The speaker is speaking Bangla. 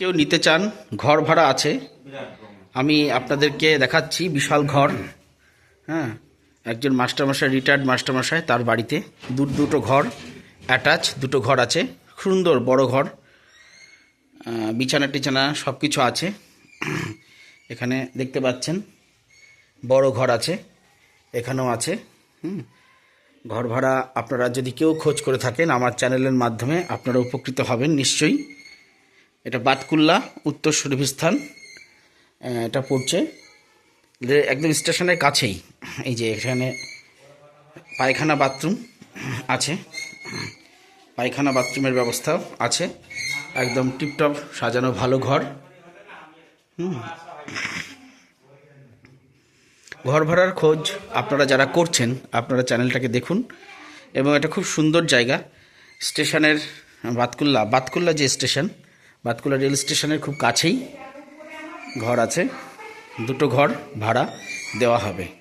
কেউ নিতে চান, ঘর ভাড়া আছে, আমি আপনাদেরকে দেখাচ্ছি বিশাল ঘর। হ্যাঁ একজন মাস্টারমশাই রিটায়ার্ড মাস্টারমশাই তার বাড়িতে। দু, দুটো ঘর অ্যাটাচ দুটো ঘর আছে। সুন্দর, বড় ঘর। বিছানা টিছানা সব কিছু আছে। এখানে দেখতে পাচ্ছেন, বড় ঘর আছে, এখানেও আছে। হুম, ঘর ভাড়া আপনারা যদি কেউ খোঁজ করে থাকেন আমার চ্যানেলের মাধ্যমে, আপনারা উপকৃত হবেন নিশ্চয়ই। এটা বাতকুল্লা উত্তর সুরভিস্থান। আহ, এটা পড়ছে। একদম স্টেশনের কাছেই এই যে এখানে পায়খানা বাথরুম আছে। পায়খানা বাথরুমের ব্যবস্থাও আছে। একদম টিপটপ সাজানো ভালো ঘর। ঘর ভাড়ার খোঁজ আপনারা যারা করছেন আপনারা চ্যানেলটাকে দেখুন। এবং এটা খুব সুন্দর জায়গা। স্টেশনের বাতকুল্লা বাতকুল্লা যে স্টেশন বাতকুল্লা রেল স্টেশনের খুব কাছেই ঘর আছে। দুটো ঘর ভাড়া দেওয়া হবে।